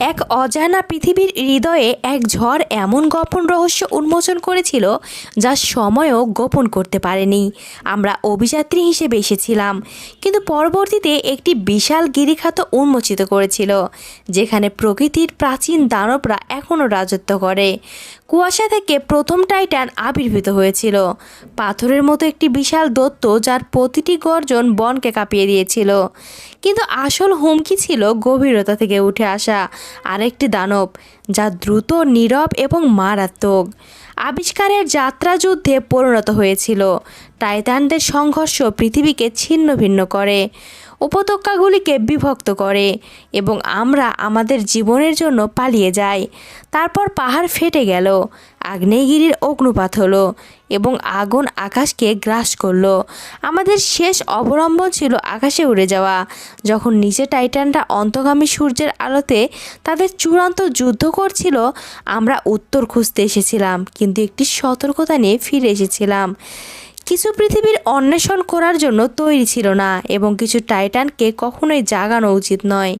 এক অজানা পৃথিবীর হৃদয়ে এক ঝড় এমন গোপন রহস্য উন্মোচন করেছিল যা সময়ও গোপন করতে পারেনি। আমরা অভিযাত্রী হিসেবে এসেছিলাম, কিন্তু পরবর্তীতে একটি বিশাল গিরিখাত উন্মোচিত করেছিল, যেখানে প্রকৃতির প্রাচীন দানবরা এখনও রাজত্ব করে। কুয়াশা থেকে প্রথম টাইটান আবির্ভূত হয়েছিল, পাথরের মতো একটি বিশাল দত্ত যার প্রতিটি গর্জন বনকে কাঁপিয়ে দিয়েছিল। কিন্তু আসল হুমকি ছিল গভীরতা থেকে উঠে আসা আরেকটি দানব, যা দ্রুত, নীরব এবং মারাত্মক। আবিষ্কারের যাত্রা যুদ্ধে পরিণত হয়েছিল। টাইটানদের সংঘর্ষ পৃথিবীকে ছিন্ন ভিন্ন করে। উপত্যকাগুলিকে বিভক্ত করে এবং আমরা আমাদের জীবনের জন্য পালিয়ে যাই। তারপর পাহাড় ফেটে গেল, আগ্নেয়গিরির অগ্নুপাত হলো এবং আগুন আকাশকে গ্রাস করল। আমাদের শেষ অবলম্বন ছিল আকাশে উড়ে যাওয়া। যখন নিচে টাইটানরা অন্তগামী সূর্যের আলোতে তাদের চূড়ান্ত যুদ্ধ করছিল, আমরা উত্তর খুঁজতে এসেছিলাম, কিন্তু একটি সতর্কতা নিয়ে ফিরে এসেছিলাম। কিছু পৃথিবীর অন্বেষণ করার জন্য তৈরি ছিল না, এবং কিছু টাইটানকে কখনোই জাগানো উচিত নয়।